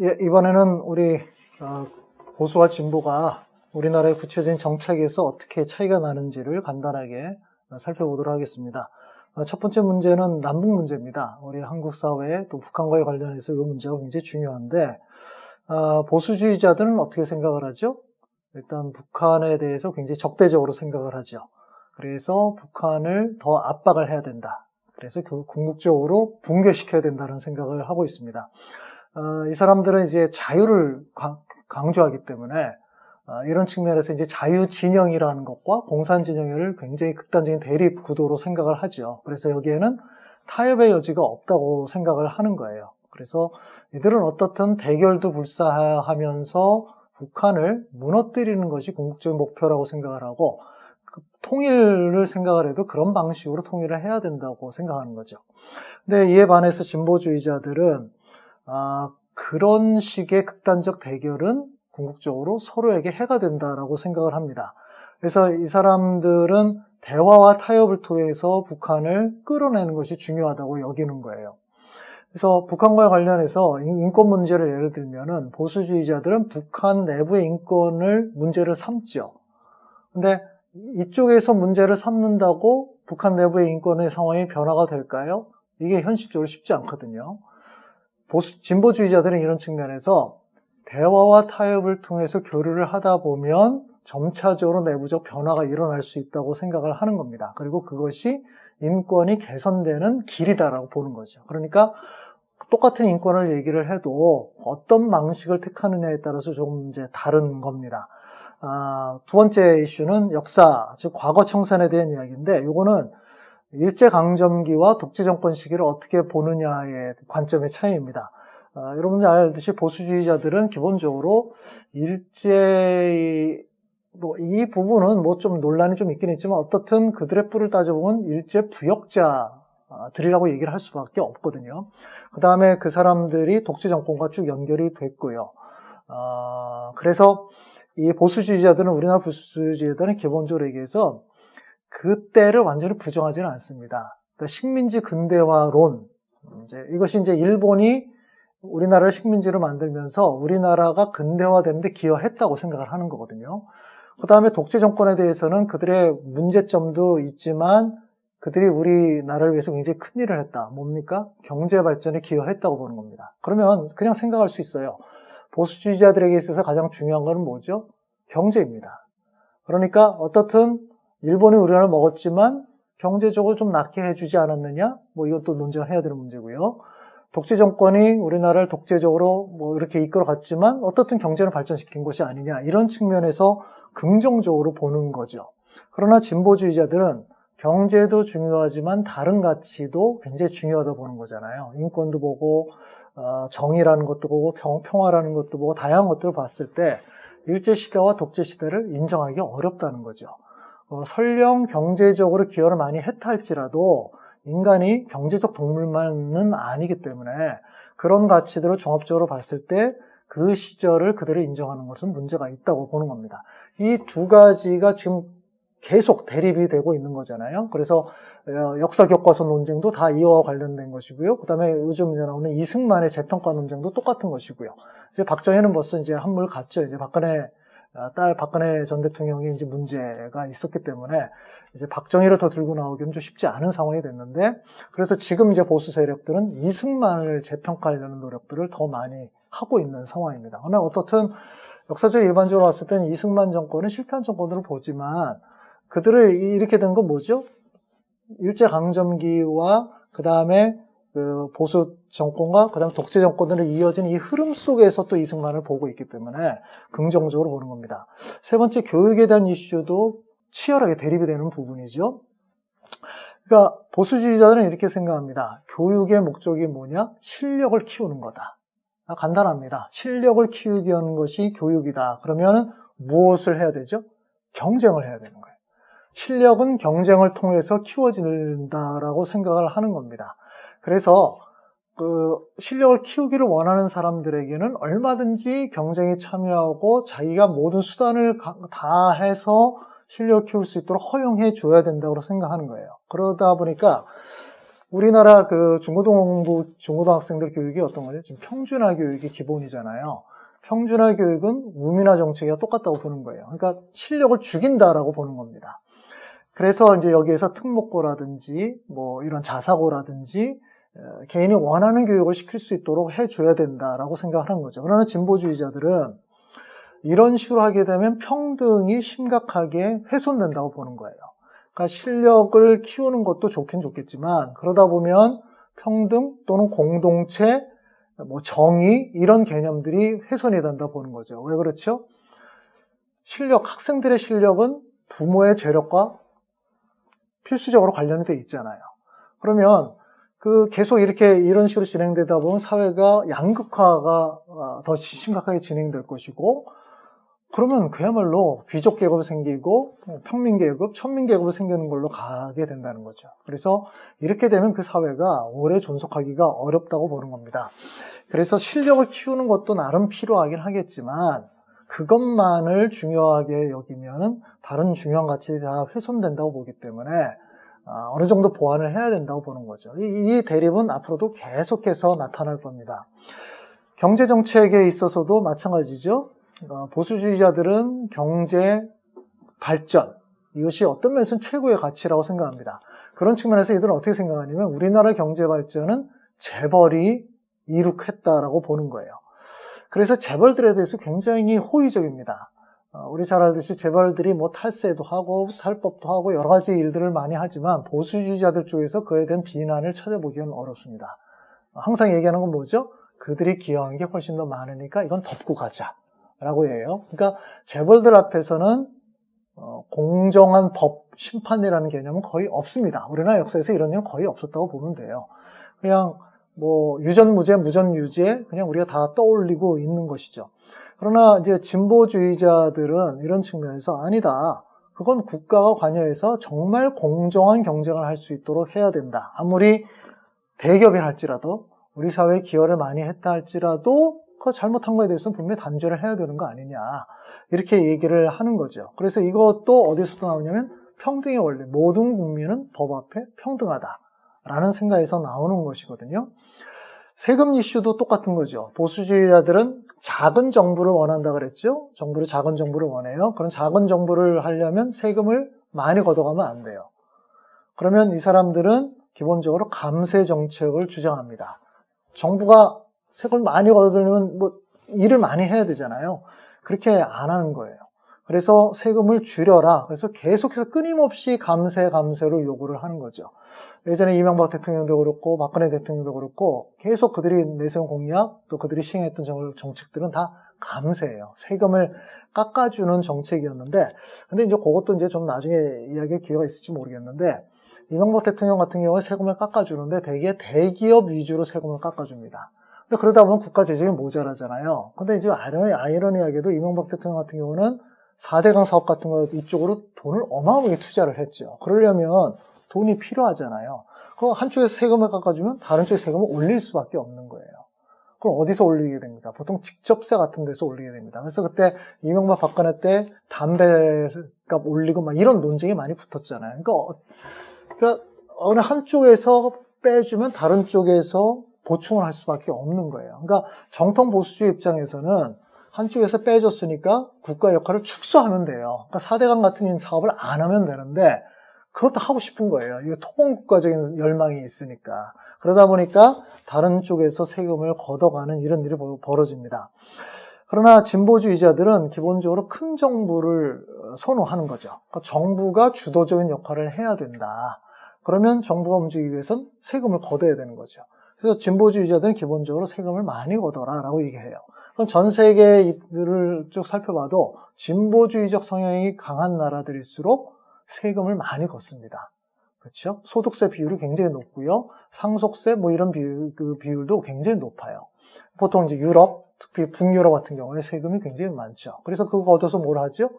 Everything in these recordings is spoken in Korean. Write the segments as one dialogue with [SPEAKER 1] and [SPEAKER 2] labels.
[SPEAKER 1] 예, 이번에는 우리 어, 보수와 진보가 우리나라의 구체적인 정책에서 어떻게 차이가 나는지를 간단하게 어, 살펴보도록 하겠습니다. 어, 첫 번째 문제는 남북 문제입니다. 우리 한국 사회에 또 북한과의 관련해서 이 문제가 굉장히 중요한데 어, 보수주의자들은 어떻게 생각을 하죠? 일단 북한에 대해서 굉장히 적대적으로 생각을 하죠. 그래서 북한을 더 압박을 해야 된다. 그래서 그 궁극적으로 붕괴시켜야 된다는 생각을 하고 있습니다. 어, 이 사람들은 이제 자유를 강 조하기 때문에 어, 이런 측면에서 이제 자유 진영이라는 것과 공산 진영을 굉장히 극단적인 대립 구도로 생각을 하죠. 그래서 여기에는 타협의 여지가 없다고 생각을 하는 거예요. 그래서 이들은 어떻든 대결도 불사하면서 북한을 무너뜨리는 것이 궁극적인 목표라고 생각을 하고 그 통일을 생각을 해도 그런 방식으로 통일을 해야 된다고 생각하는 거죠. 근데 이에 반해서 진보주의자들은 아, 그런 식의 극단적 대결은 궁극적으로 서로에게 해가 된다라고 생각을 합니다. 그래서 이 사람들은 대화와 타협을 통해서 북한을 끌어내는 것이 중요하다고 여기는 거예요. 그래서 북한과 관련해서 인권 문제를 예를 들면은 보수주의자들은 북한 내부의 인권을 문제를 삼죠. 근데 이쪽에서 문제를 삼는다고 북한 내부의 인권의 상황이 변화가 될까요? 이게 현실적으로 쉽지 않거든요. 보수, 진보주의자들은 이런 측면에서 대화와 타협을 통해서 교류를 하다 보면 점차적으로 내부적 변화가 일어날 수 있다고 생각을 하는 겁니다. 그리고 그것이 인권이 개선되는 길이다라고 보는 거죠. 그러니까 똑같은 인권을 얘기를 해도 어떤 방식을 택하느냐에 따라서 조금 이제 다른 겁니다. 아, 두 번째 이슈는 역사, 즉 과거 청산에 대한 이야기인데 이거는 일제강점기와 독재정권 시기를 어떻게 보느냐의 관점의 차이입니다. 아, 여러분들 알듯이 보수주의자들은 기본적으로 일제 뭐 이 부분은 뭐 좀 논란이 좀 있긴 있지만 어떻든 그들의 뿔을 따져보면 일제 부역자들이라고 얘기를 할 수밖에 없거든요. 그 다음에 그 사람들이 독재 정권과 쭉 연결이 됐고요. 어, 그래서 이 보수주의자들은 우리나라 보수주의자들은 기본적으로 얘기해서 그때를 완전히 부정하지는 않습니다. 그러니까 식민지 근대화론 이제 이것이 이제 일본이 우리나라를 식민지로 만들면서 우리나라가 근대화되는데 기여했다고 생각을 하는 거거든요. 그 다음에 독재 정권에 대해서는 그들의 문제점도 있지만 그들이 우리나라를 위해서 굉장히 큰 일을 했다. 뭡니까? 경제 발전에 기여했다고 보는 겁니다. 그러면 그냥 생각할 수 있어요. 보수주의자들에게 있어서 가장 중요한 것은 뭐죠? 경제입니다. 그러니까 어떻든 일본이 우리나라를 먹었지만 경제적으로 좀 낫게 해주지 않았느냐? 뭐 이것도 논쟁을 해야 되는 문제고요. 독재 정권이 우리나라를 독재적으로 뭐 이렇게 이끌어 갔지만 어떻든 경제를 발전시킨 것이 아니냐 이런 측면에서 긍정적으로 보는 거죠. 그러나 진보주의자들은 경제도 중요하지만 다른 가치도 굉장히 중요하다 보는 거잖아요. 인권도 보고 어, 정의라는 것도 보고 평, 화라는 것도 보고 다양한 것들을 봤을 때 일제 시대와 독재 시대를 인정하기 어렵다는 거죠. 어, 설령 경제적으로 기여를 많이 했다 할지라도 인간이 경제적 동물만은 아니기 때문에 그런 가치들을 종합적으로 봤을 때 그 시절을 그대로 인정하는 것은 문제가 있다고 보는 겁니다. 이 두 가지가 지금 계속 대립이 되고 있는 거잖아요. 그래서 어, 역사 교과서 논쟁도 다 이와 관련된 것이고요. 그다음에 요즘 이제 나오는 이승만의 재평가 논쟁도 똑같은 것이고요. 이제 박정희는 벌써 이제 한물 갔죠. 이제 박근혜 아, 딸 박근혜 전 대통령이 이제 문제가 있었기 때문에 이제 박정희를 더 들고 나오기는 좀 쉽지 않은 상황이 됐는데 그래서 지금 이제 보수 세력들은 이승만을 재평가하려는 노력들을 더 많이 하고 있는 상황입니다. 그러나 어떻든 역사적으로 일반적으로 봤을 때는 이승만 정권은 실패한 정권으로 보지만 그들을 이렇게 된 건 뭐죠? 일제 강점기와 그 다음에 그 보수 정권과 그다음 독재 정권으로 이어진 이 흐름 속에서 또 이승만을 보고 있기 때문에 긍정적으로 보는 겁니다. 세 번째 교육에 대한 이슈도 치열하게 대립이 되는 부분이죠. 그러니까 보수주의자들은 이렇게 생각합니다. 교육의 목적이 뭐냐? 실력을 키우는 거다. 간단합니다. 실력을 키우기 위한 것이 교육이다. 그러면 무엇을 해야 되죠? 경쟁을 해야 되는 거예요. 실력은 경쟁을 통해서 키워진다라고 생각을 하는 겁니다. 그래서 그 실력을 키우기를 원하는 사람들에게는 얼마든지 경쟁에 참여하고 자기가 모든 수단을 다 해서 실력을 키울 수 있도록 허용해 줘야 된다고 생각하는 거예요. 그러다 보니까 우리나라 그 중고등부 중고등학생들 교육이 어떤 거죠? 지금 평준화 교육이 기본이잖아요. 평준화 교육은 우민화 정책이와 똑같다고 보는 거예요. 그러니까 실력을 죽인다라고 보는 겁니다. 그래서 이제 여기에서 특목고라든지 뭐 이런 자사고라든지 어, 개인이 원하는 교육을 시킬 수 있도록 해줘야 된다라고 생각하는 거죠. 그러나 진보주의자들은 이런 식으로 하게 되면 평등이 심각하게 훼손된다고 보는 거예요. 그러니까 실력을 키우는 것도 좋긴 좋겠지만 그러다 보면 평등 또는 공동체, 뭐 정의 이런 개념들이 훼손이 된다 보는 거죠. 왜 그렇죠? 실력, 학생들의 실력은 부모의 재력과 필수적으로 관련이 돼 있잖아요. 그러면 그 계속 이렇게 이런 식으로 진행되다 보면 사회가 양극화가 어, 더 심각하게 진행될 것이고 그러면 그야말로 귀족 계급이 생기고 평민 계급, 천민 계급이 생기는 걸로 가게 된다는 거죠. 그래서 이렇게 되면 그 사회가 오래 존속하기가 어렵다고 보는 겁니다. 그래서 실력을 키우는 것도 나름 필요하긴 하겠지만 그것만을 중요하게 여기면은 다른 중요한 가치들이 다 훼손된다고 보기 때문에 아, 어느 정도 보완을 해야 된다고 보는 거죠. 이 대립은 앞으로도 계속해서 나타날 겁니다. 경제 정책에 있어서도 마찬가지죠. 어, 보수주의자들은 경제 발전 이것이 어떤 면에서는 최고의 가치라고 생각합니다. 그런 측면에서 이들은 어떻게 생각하냐면 우리나라 경제 발전은 재벌이 이룩했다라고 보는 거예요. 그래서 재벌들에 대해서 굉장히 호의적입니다. 어, 우리 잘 알듯이 재벌들이 뭐 탈세도 하고 탈법도 하고 여러 가지 일들을 많이 하지만 보수주의자들 쪽에서 그에 대한 비난을 찾아보기는 어렵습니다. 항상 얘기하는 건 뭐죠? 그들이 기여한 게 훨씬 더 많으니까 이건 덮고 가자 라고 해요. 그러니까 재벌들 앞에서는 어, 공정한 법, 심판이라는 개념은 거의 없습니다. 우리나라 역사에서 이런 일은 거의 없었다고 보면 돼요. 그냥 뭐 유전무죄, 무전유죄 그냥 우리가 다 떠올리고 있는 것이죠. 그러나 이제 진보주의자들은 이런 측면에서 아니다. 그건 국가가 관여해서 정말 공정한 경쟁을 할 수 있도록 해야 된다. 아무리 대기업이 할지라도 우리 사회에 기여를 많이 했다 할지라도 그 잘못한 거에 대해서는 분명히 단죄를 해야 되는 거 아니냐. 이렇게 얘기를 하는 거죠. 그래서 이것도 어디서도 나오냐면 평등의 원리. 모든 국민은 법 앞에 평등하다. 라는 생각에서 나오는 것이거든요. 세금 이슈도 똑같은 거죠. 보수주의자들은 작은 정부를 원한다 그랬죠. 정부를 작은 정부를 원해요. 그런 작은 정부를 하려면 세금을 많이 걷어가면 안 돼요. 그러면 이 사람들은 기본적으로 감세 정책을 주장합니다. 정부가 세금을 많이 걷어들면 뭐 일을 많이 해야 되잖아요. 그렇게 안 하는 거예요. 그래서 세금을 줄여라. 그래서 계속해서 끊임없이 감세, 감세로 요구를 하는 거죠. 예전에 이명박 대통령도 그렇고 박근혜 대통령도 그렇고 계속 그들이 내세운 공약 또 그들이 시행했던 정책들은 다 감세예요. 세금을 깎아주는 정책이었는데 근데 이제 그것도 이제 좀 나중에 이야기할 기회가 있을지 모르겠는데 이명박 대통령 같은 경우에 세금을 깎아주는데 대개 대기업 위주로 세금을 깎아줍니다. 근데 그러다 보면 국가 재정이 모자라잖아요. 근데 이제 아이러니, 아이러니하게도 이명박 대통령 같은 경우는 4대강 사업 같은 거 이쪽으로 돈을 어마어마하게 투자를 했죠. 그러려면 돈이 필요하잖아요. 그 한쪽에서 세금을 깎아주면 다른 쪽에 세금을 올릴 수밖에 없는 거예요. 그럼 어디서 올리게 됩니까? 보통 직접세 같은 데서 올리게 됩니다. 그래서 그때 이명박 박근혜 때 담배값 올리고 막 이런 논쟁이 많이 붙었잖아요. 그러니까, 어, 그러니까 어느 한쪽에서 빼주면 다른 쪽에서 보충을 할 수밖에 없는 거예요. 그러니까 정통 보수주의 입장에서는 한쪽에서 빼줬으니까 국가 역할을 축소하면 돼요. 그러니까 4대강 같은 사업을 안 하면 되는데 그것도 하고 싶은 거예요. 이거 토공국가적인 열망이 있으니까. 그러다 보니까 다른 쪽에서 세금을 걷어가는 이런 일이 벌어집니다. 그러나 진보주의자들은 기본적으로 큰 정부를 선호하는 거죠. 그러니까 정부가 주도적인 역할을 해야 된다. 그러면 정부가 움직이기 위해선 세금을 걷어야 되는 거죠. 그래서 진보주의자들은 기본적으로 세금을 많이 걷어라 라고 얘기해요. 전 세계를 쭉 살펴봐도 진보주의적 성향이 강한 나라들일수록 세금을 많이 걷습니다. 그렇죠? 소득세 비율이 굉장히 높고요. 상속세 뭐 이런 비율, 그 비율도 굉장히 높아요. 보통 이제 유럽, 특히 북유럽 같은 경우에 세금이 굉장히 많죠. 그래서 그거 얻어서 뭘 하죠?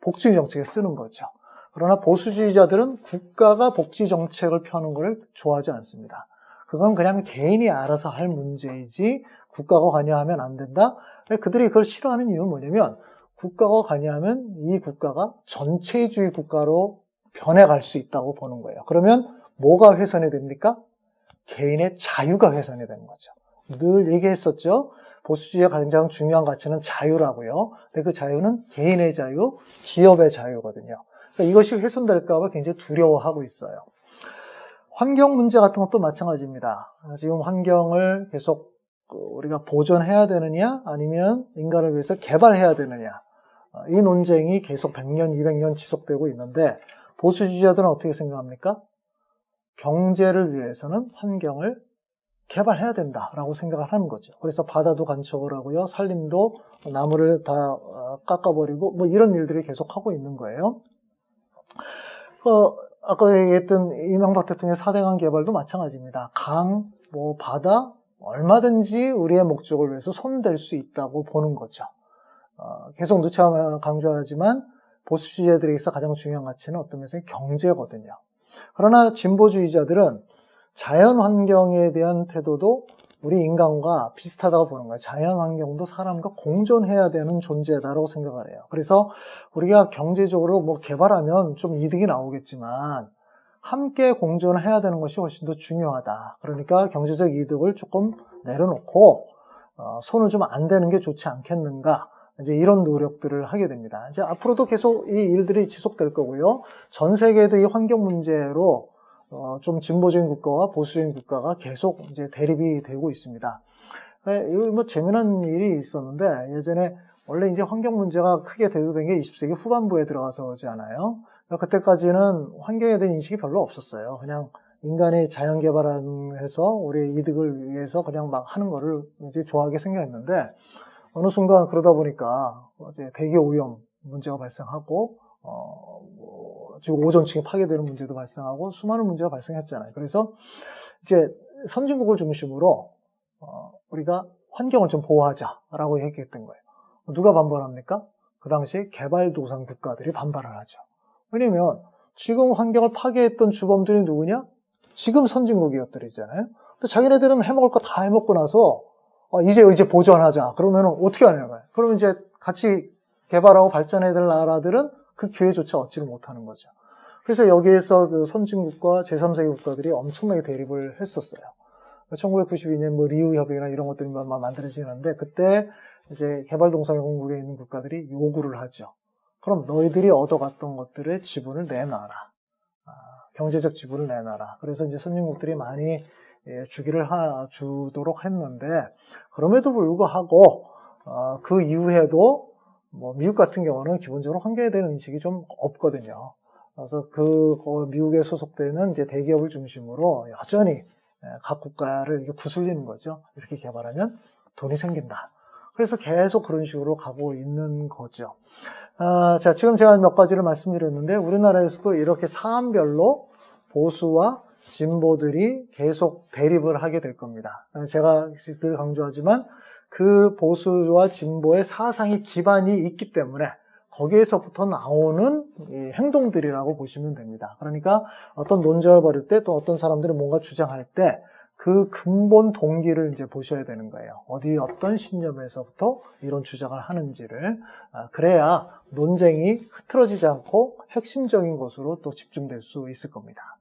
[SPEAKER 1] 복지 정책에 쓰는 거죠. 그러나 보수주의자들은 국가가 복지 정책을 펴는 것을 좋아하지 않습니다. 그건 그냥 개인이 알아서 할 문제이지 국가가 관여하면 안 된다. 그들이 그걸 싫어하는 이유는 뭐냐면 국가가 관여하면 이 국가가 전체주의 국가로 변해갈 수 있다고 보는 거예요. 그러면 뭐가 훼손이 됩니까? 개인의 자유가 훼손이 되는 거죠. 늘 얘기했었죠. 보수주의의 가장 중요한 가치는 자유라고요. 근데 그 자유는 개인의 자유, 기업의 자유거든요. 그러니까 이것이 훼손될까봐 굉장히 두려워하고 있어요. 환경 문제 같은 것도 마찬가지입니다. 지금 환경을 계속 그 우리가 보존해야 되느냐, 아니면 인간을 위해서 개발해야 되느냐. 어, 이 논쟁이 계속 100년, 200년 지속되고 있는데, 보수주의자들은 어떻게 생각합니까? 경제를 위해서는 환경을 개발해야 된다라고 생각을 하는 거죠. 그래서 바다도 간척을 하고요, 산림도 나무를 다 어, 깎아버리고 뭐 이런 일들이 계속 하고 있는 거예요. 어, 아까 얘기했던 이명박 대통령의 4대강 개발도 마찬가지입니다. 강, 뭐 바다 얼마든지 우리의 목적을 위해서 손댈 수 있다고 보는 거죠. 어, 계속 누차 강조하지만 보수주의자들에게서 가장 중요한 가치는 어떤 면에서 경제거든요. 그러나 진보주의자들은 자연 환경에 대한 태도도 우리 인간과 비슷하다고 보는 거예요. 자연 환경도 사람과 공존해야 되는 존재다라고 생각을 해요. 그래서 우리가 경제적으로 뭐 개발하면 좀 이득이 나오겠지만 함께 공존해야 되는 것이 훨씬 더 중요하다. 그러니까 경제적 이득을 조금 내려놓고 어, 손을 좀 안 대는 게 좋지 않겠는가. 이제 이런 노력들을 하게 됩니다. 이제 앞으로도 계속 이 일들이 지속될 거고요. 전 세계도 이 환경 문제로 어, 좀 진보적인 국가와 보수적인 국가가 계속 이제 대립이 되고 있습니다. 예, 이거 뭐 재미난 일이 있었는데 예전에 원래 이제 환경 문제가 크게 대두된 게 20세기 후반부에 들어가서지 않아요. 그때까지는 환경에 대한 인식이 별로 없었어요. 그냥 인간이 자연 개발해서 우리의 이득을 위해서 그냥 막 하는 거를 이제 좋아하게 생각했는데 어느 순간 그러다 보니까 이제 대기 오염 문제가 발생하고 어, 뭐 지금 오존층이 파괴되는 문제도 발생하고 수많은 문제가 발생했잖아요. 그래서 이제 선진국을 중심으로 어, 우리가 환경을 좀 보호하자라고 얘기했던 거예요. 누가 반발합니까? 그 당시 개발도상 국가들이 반발을 하죠. 왜냐면 지금 환경을 파괴했던 주범들이 누구냐? 지금 선진국이었들이잖아요. 근데 자기네들은 해먹을 거 다 해먹고 나서 어, 이제 이제 보존하자. 그러면 어떻게 하냐는 거예요. 그러면 이제 같이 개발하고 발전해야 될 나라들은 그 기회조차 얻지를 못하는 거죠. 그래서 여기에서 그 선진국과 제3세계 국가들이 엄청나게 대립을 했었어요. 1992년 뭐 리우 협의나 이런 것들이 막 만들어지는데 그때 이제 개발동상공국에 있는 국가들이 요구를 하죠. 그럼 너희들이 얻어갔던 것들의 지분을 내놔라. 아, 경제적 지분을 내놔라. 그래서 이제 선진국들이 많이 예, 주기를 하, 주도록 했는데 그럼에도 불구하고 어, 그 이후에도 뭐 미국 같은 경우는 기본적으로 환경에 대한 인식이 좀 없거든요. 그래서 그 미국에 소속되는 이제 대기업을 중심으로 여전히 예, 각 국가를 이렇게 구슬리는 거죠. 이렇게 개발하면 돈이 생긴다. 그래서 계속 그런 식으로 가고 있는 거죠. 아, 자, 지금 제가 몇 가지를 말씀드렸는데 우리나라에서도 이렇게 사안별로 보수와 진보들이 계속 대립을 하게 될 겁니다. 제가 늘 강조하지만 그 보수와 진보의 사상이 기반이 있기 때문에 거기에서부터 나오는 행동들이라고 보시면 됩니다. 그러니까 어떤 논쟁을 벌일 때 또 어떤 사람들이 뭔가 주장할 때 그 근본 동기를 이제 보셔야 되는 거예요. 어디 어떤 신념에서부터 이런 주장을 하는지를 아, 그래야 논쟁이 흐트러지지 않고 핵심적인 것으로 또 집중될 수 있을 겁니다.